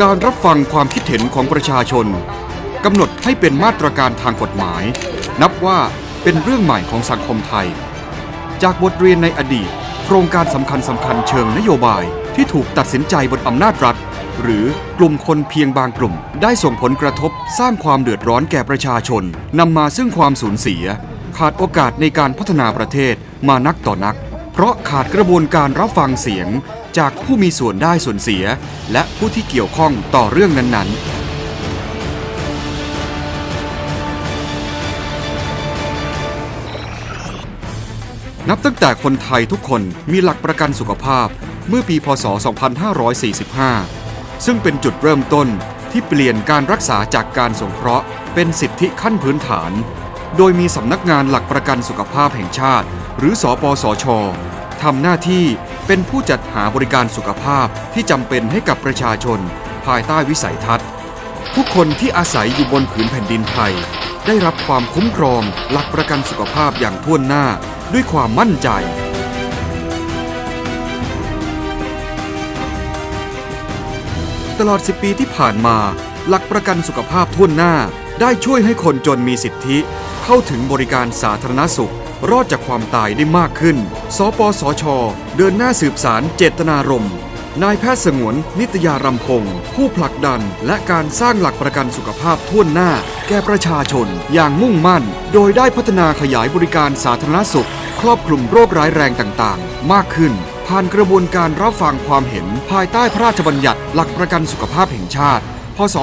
การรับฟังความคิดเห็นของประชาชนกำหนดให้เป็นมาตรการทางกฎหมาย นับว่าเป็นเรื่องใหม่ของสังคมไทย จากบทเรียนในอดีต โครงการสำคัญสำคัญเชิงนโยบายที่ถูกตัดสินใจบนอำนาจรัฐ หรือกลุ่มคนเพียงบางกลุ่ม ได้ส่งผลกระทบสร้างความเดือดร้อนแก่ประชาชนนำมาซึ่งความสูญเสีย ขาดโอกาสในการพัฒนาประเทศมานักต่อนัก เพราะขาดกระบวนการรับฟังเสียง จากผู้มีส่วนได้ส่วนเสีย และผู้ที่เกี่ยวข้องต่อเรื่องนั้นๆนับตั้งแต่คนไทยทุกคนมีหลักประกันสุขภาพเมื่อปีพศ 2545 ซึ่งเป็นจุดเริ่มต้นที่เปลี่ยนการรักษาจากการสงเคราะห์ เป็นสิทธิขั้นพื้นฐาน โดยมีสำนักงานหลักประกันสุขภาพแห่งชาติ หรือสอปสชทำหน้าที่ เป็นผู้จัดหาบริการสุขภาพที่จำเป็นให้กับประชาชน ภายใต้วิสัยทัศน์ทุกคนที่อาศัยอยู่บนผืนแผ่นดินไทย ได้รับความคุ้มครองหลักประกันสุขภาพอย่างท่วนหน้าด้วยความมั่นใจตลอด 10 ปีที่ผ่านมา หลักประกันสุขภาพท่วนหน้า ได้ช่วยให้คนจนมีสิทธิ เข้าถึงบริการสาธารณสุข รอดจากความตายได้มากขึ้น สปสช เดินหน้าสืบสารเจตนารมณ์ นายแพทย์สงวน นิตยารำพงศ์ผู้ผลักดัน และการสร้างหลักประกันสุขภาพทั่วหน้า แก่ประชาชน อย่างมุ่งมั่น โดยได้พัฒนาขยายบริการสาธารณสุข ครอบคลุมโรคร้ายแรงต่างๆ มากขึ้น ผ่านกระบวนการรับฟังความเห็นภายใต้พระราชบัญญัติ หลักประกันสุขภาพแห่งชาติ พศ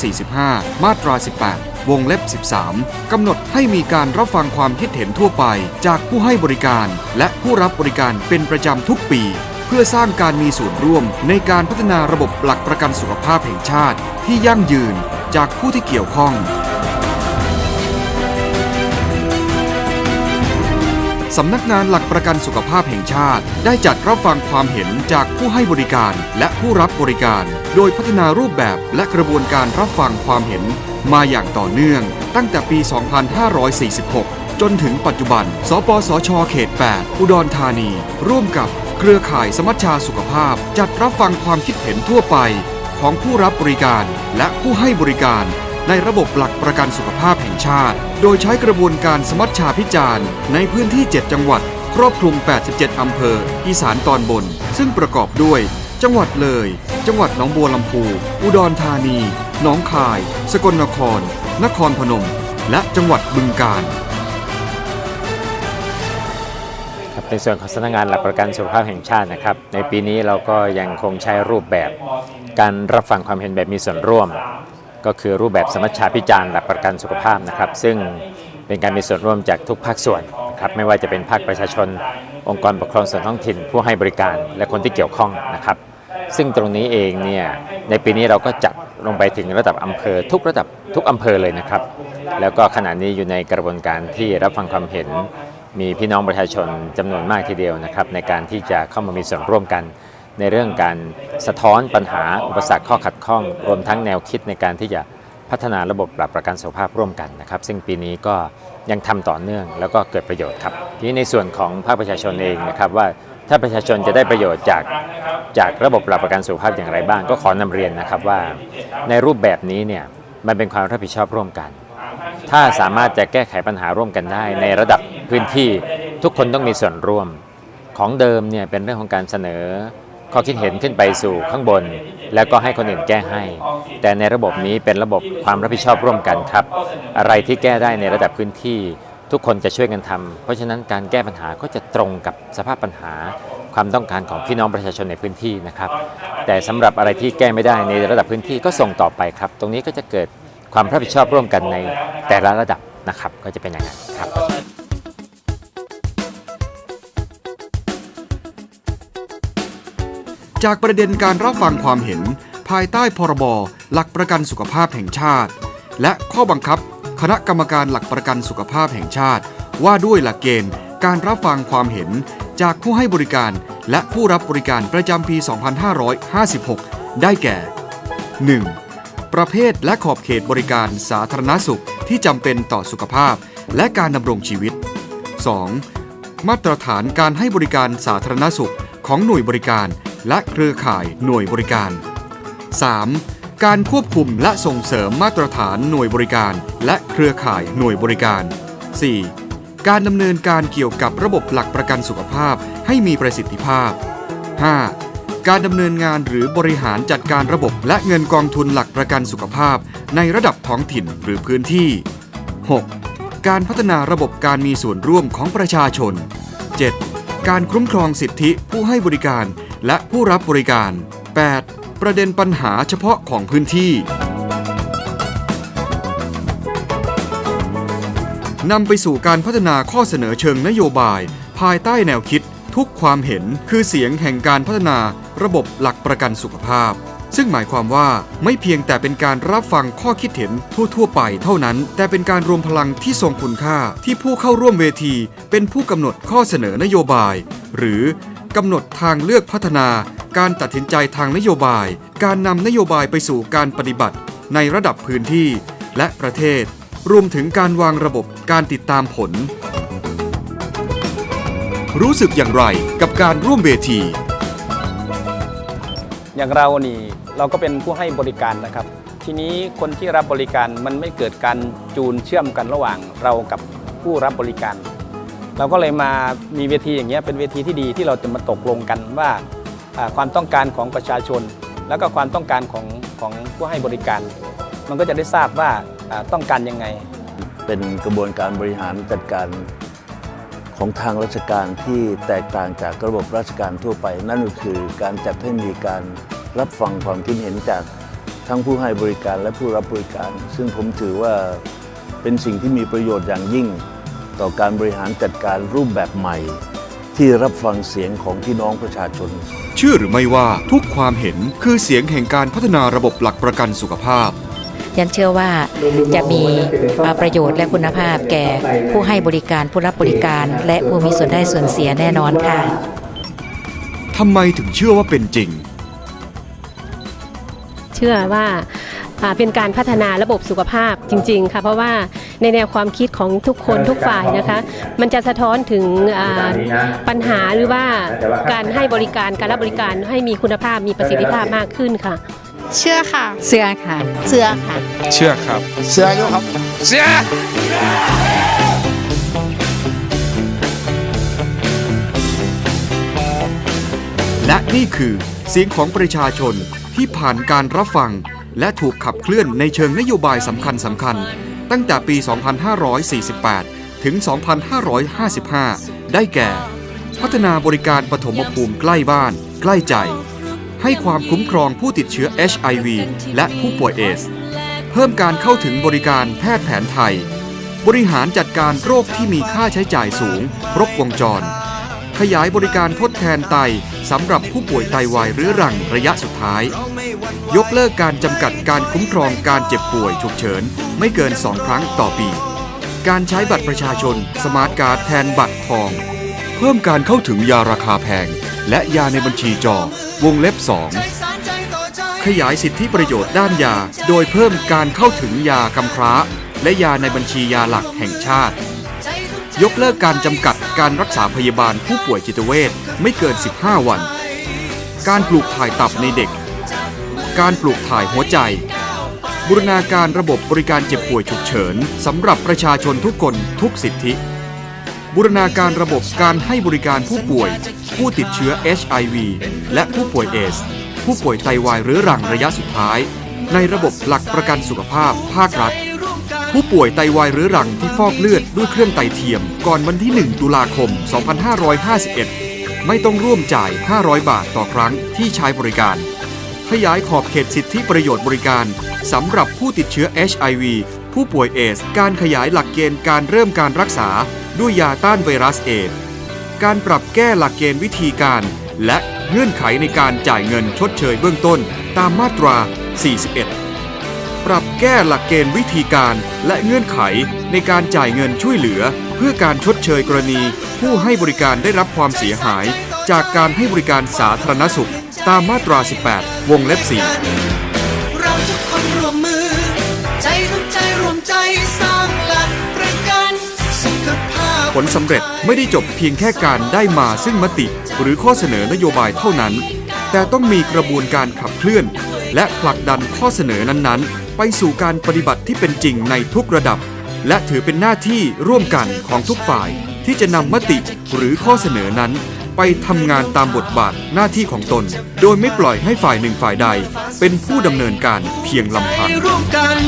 2545 มาตรา 18 วงเล็บ 13 กำหนดให้มีการรับฟังความคิดเห็นทั่วไป จากผู้ให้บริการ และผู้รับบริการเป็นประจำทุกปี เพื่อสร้างการมีส่วนร่วมในการพัฒนาระบบหลักประกันสุขภาพแห่งชาติ ที่ยั่งยืนจากผู้ที่เกี่ยวข้อง สำนักงานหลักประกันสุขภาพแห่งชาติ ได้จัดรับฟังความเห็นจากผู้ให้บริการและผู้รับบริการ โดยพัฒนารูปแบบและกระบวนการรับฟังความเห็น มาอย่างต่อเนื่อง ตั้งแต่ปี 2546 จนถึงปัจจุบัน สปสช เขต 8 อุดรธานี ร่วมกับเครือข่ายสมัชชาสุขภาพ จัดรับฟังความคิดเห็นทั่วไป ของผู้รับบริการและผู้ให้บริการ ในระบบหลักประกันสุขภาพแห่งชาติ โดยใช้กระบวนการสมัชชาพิจารณ์ในพื้นที่ 7 จังหวัด ครอบคลุม 87 อำเภอ อีสานตอนบน ซึ่งประกอบด้วย จังหวัดเลย จังหวัดหนองบัวลำพู อุดรธานี หนองคาย สกลนคร นครพนม และจังหวัดบึงกาฬครับในส่วนของสำนักงานหลักประกันสุขภาพแห่งชาตินะครับในปีนี้เราก็ยังคงใช้รูปแบบการรับฟังความเห็นแบบมีส่วนร่วม ก็คือรูปแบบสมัชชาพิจารณ์หลักประกันสุขภาพนะครับ ซึ่งเป็นการมีส่วนร่วมจากทุกภาคส่วนนะครับไม่ว่าจะเป็นภาคประชาชน องค์กรปกครองส่วนท้องถิ่น ผู้ให้บริการและคนที่เกี่ยวข้องนะครับ ซึ่งตรงนี้เองเนี่ยในปีนี้เราก็จัดลงไปถึงระดับอำเภอ ทุกระดับทุกอำเภอเลยนะครับ แล้วก็ขณะนี้อยู่ในกระบวนการที่รับฟังความเห็นมีพี่น้องประชาชนจำนวนมากทีเดียวนะครับในการที่จะเข้ามามีส่วนร่วมกัน ในเรื่องการสะท้อนปัญหาอุปสรรคข้อขัดข้อง รวมทั้งแนวคิดในการที่จะพัฒนาระบบหลักประกันสุขภาพร่วมกันนะครับ ซึ่งปีนี้ก็ยังทำต่อเนื่องแล้วก็เกิดประโยชน์ครับ ทีนี้ในส่วนของภาคประชาชนเองนะครับว่าถ้าประชาชนจะได้ประโยชน์จากจากระบบหลักประกันสุขภาพอย่างไรบ้าง ก็ขอนำเรียนนะครับว่า ในรูปแบบนี้เนี่ยมันเป็นความรับผิดชอบร่วมกัน ถ้าสามารถจะแก้ไขปัญหาร่วมกันได้ ในระดับพื้นที่ทุกคนต้องมีส่วนร่วมของเดิมเนี่ยเป็นเรื่องของการเสนอ ข้อคิดเห็นขึ้นไปสู่ข้างบน แล้วก็ให้คนอื่นแก้ให้ แต่ในระบบนี้เป็นระบบความรับผิดชอบร่วมกันครับ อะไรที่แก้ได้ในระดับพื้นที่ ทุกคนจะช่วยกันทำเพราะฉะนั้นการแก้ปัญหาก็จะตรงกับสภาพปัญหาความต้องการของพี่น้องประชาชนในพื้นที่นะครับ แต่สำหรับอะไรที่แก้ไม่ได้ในระดับพื้นที่ก็ส่งต่อไปครับ ตรงนี้ก็จะเกิดความรับผิดชอบร่วมกันในแต่ละระดับนะครับ ก็จะเป็นอย่างนั้นครับ จากประเด็นการรับฟังความเห็น ภายใต้พรบหลักประกันสุขภาพแห่งชาติ และข้อบังคับ คณะกรรมการหลักประกันสุขภาพแห่งชาติ ว่าด้วยหลักเกณฑ์ การรับฟังความเห็นจากผู้ให้บริการและผู้รับบริการประจำปี 2556 ได้แก่ 1. ประเภทและขอบเขตบริการสาธารณสุขที่จำเป็นต่อสุขภาพและการดำรงชีวิต 2. มาตรฐานการให้บริการสาธารณสุขของหน่วยบริการ และเครือข่ายหน่วยบริการ 3. การควบคุมและส่งเสริมมาตรฐานหน่วยบริการ และเครือข่ายหน่วยบริการ 4. การดำเนินการเกี่ยวกับระบบหลักประกันสุขภาพให้มีประสิทธิภาพ 5. การดำเนินงานหรือบริหารจัดการระบบและเงินกองทุนหลักประกันสุขภาพ ในระดับท้องถิ่นหรือพื้นที่ 6. การพัฒนาระบบการมีส่วนร่วมของประชาชน 7. การคุ้มครองสิทธิผู้ให้บริการ และผู้รับบริการ 8. ประเด็นปัญหาเฉพาะของพื้นที่นำไปสู่การพัฒนาข้อเสนอเชิงนโยบาย ภายใต้แนวคิด ทุกความเห็นคือเสียงแห่งการพัฒนาระบบหลักประกันสุขภาพ ซึ่งหมายความว่าไม่เพียงแต่เป็นการรับฟังข้อคิดเห็นทั่ว ๆ ไปเท่านั้น แต่เป็นการรวมพลังที่ทรงคุณค่าที่ผู้เข้าร่วมเวที เป็นผู้กำหนดข้อเสนอนโยบาย หรือ กำหนดทางเลือกพัฒนา การตัดสินใจทางนโยบาย การนำนโยบายไปสู่การปฏิบัติ ในระดับพื้นที่และประเทศ รวมถึงการวางระบบการติดตามผล รู้สึกอย่างไรกับการร่วมเวที อย่างเรานี่เราก็เป็นผู้ให้บริการนะครับ ทีนี้คนที่รับบริการมันไม่เกิดการจูนเชื่อมกันระหว่างเรากับผู้รับบริการ เราก็เลยมามีเวทีอย่างเงี้ยเป็นเวทีที่ดีที่เราจะมาตกลงกันว่าความต้องการของประชาชน แล้วก็ความต้องการของของผู้ให้บริการ มันก็จะได้ทราบว่าอ่าต้องการยังไง เป็นกระบวนการบริหารจัดการของทางราชการที่แตกต่างจากระบบราชการทั่วไป นั่นก็คือการจัดให้มีการรับฟังความคิดเห็นจากทั้งผู้ให้บริการและผู้รับบริการ ซึ่งผมถือว่าเป็นสิ่งที่มีประโยชน์อย่างยิ่ง ต่อการบริหารจัดการรูปแบบใหม่ ที่รับฟังเสียงของพี่น้องประชาชน เชื่อหรือไม่ว่าทุกความเห็นคือเสียงแห่งการพัฒนาระบบหลักประกันสุขภาพยันเชื่อว่าจะมีประโยชน์และคุณภาพแก่ผู้ให้บริการผู้รับบริการ และผู้มีส่วนได้ส่วนเสียแน่นอนค่ะทำไมถึงเชื่อว่าเป็นจริง เชื่อว่าอ่าเป็นการพัฒนาระบบสุขภาพจริง ๆ ค่ะ เพราะว่า ในแนวความคิดของทุกคนทุกฝ่ายนะคะ มันจะสะท้อนถึงอ่าปัญหาหรือว่าการให้บริการการรับบริการให้มีคุณภาพมีประสิทธิภาพมากขึ้นค่ะ เชื่อค่ะเสื้อค่ะ เชื่อค่ะ เชื่อครับเสียอายุครับ เชื่อและนี่คือเสียงของประชาชนที่ผ่านการรับฟัง และถูกขับเคลื่อนในเชิงนโยบายสำคัญสำคัญ ตั้งแต่ปี 2548 ถึง 2555 ได้แก่ พัฒนาบริการปฐมภูมิใกล้บ้าน ใกล้ใจ ให้ความคุ้มครองผู้ติดเชื้อ HIV และผู้ป่วยเอส เพิ่มการเข้าถึงบริการแพทย์แผนไทย บริหารจัดการโรคที่มีค่าใช้จ่ายสูง ครบวงจร ขยายบริการทดแทนไตสำหรับผู้ป่วยไตวายเรื้อรังระยะสุดท้าย ยกเลิกการจำกัดการคุ้มครองการเจ็บป่วยฉุกเฉิน ไม่เกิน 2 ครั้งต่อปี การใช้บัตรประชาชน สมาร์ทการ์ดแทนบัตรทอง เพิ่มการเข้าถึงยาราคาแพง และยาในบัญชีจอ วงเล็บ 2 ขยายสิทธิประโยชน์ด้านยา โดยเพิ่มการเข้าถึงยากำพร้า และยาในบัญชียาหลักแห่งชาติ ยกเลิกการจำกัดการรักษาพยาบาลผู้ป่วยจิตเวชไม่เกิน 15 วัน การปลูกถ่ายตับในเด็ก การปลูกถ่ายหัวใจ บูรณาการระบบบริการเจ็บป่วยฉุกเฉินสำหรับประชาชนทุกคนทุกสิทธิ บูรณาการระบบการให้บริการผู้ป่วย ผู้ติดเชื้อ HIV และผู้ป่วยเอส ผู้ป่วยไตวายเรื้อรังระยะสุดท้าย ในระบบหลักประกันสุขภาพภาครัฐ ผู้ป่วยไตวายเรื้อรังที่ฟอกเลือดด้วยเครื่องไตเทียม ก่อนวันที่ 1 ตุลาคม 2551 ไม่ต้องร่วมจ่าย 500 บาทต่อครั้งที่ใช้บริการ ขยายขอบเขตสิทธิประโยชน์บริการสำหรับผู้ติดเชื้อ HIV ผู้ป่วยเอส การขยายหลักเกณฑ์การเริ่มการรักษาด้วยยาต้านไวรัสเอดส์การปรับแก้หลักเกณฑ์วิธีการ และเงื่อนไขในการจ่ายเงินชดเชยเบื้องต้นตามมาตรา 41 ปรับแก้หลักเกณฑ์วิธีการและเงื่อนไขในการจ่ายเงินช่วยเหลือ เพื่อการชดเชยกรณี ผู้ให้บริการได้รับความเสียหาย จากการให้บริการสาธารณสุข ตามมาตรา 18 วงเล็บ4เราทุกคนร่วมมือ ใจทุกใจรวมใจสร้างหลักประกันสุขภาพผลสำเร็จไม่ได้จบเพียงแค่การได้มาซึ่งมติ หรือข้อเสนอนโยบายเท่านั้น แต่ต้องมีกระบวนการขับเคลื่อน และผลักดันข้อเสนอนั้นๆ ไปสู่การปฏิบัติที่เป็นจริงในทุกระดับ และถือเป็นหน้าที่ร่วมกันของทุกฝ่ายที่จะนำมติหรือข้อเสนอนั้น ไปทำงานตามบทบาทหน้าที่ของตน โดยไม่ปล่อยให้ฝ่ายหนึ่งฝ่ายใด เป็นผู้ดำเนินการเพียงลำพังร่วมกัน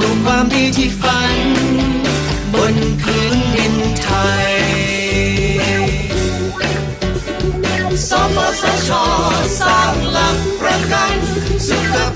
รวมความดีที่ฝัน บนพื้นดินไทยสมสชสร้างหลักประกันสุขภ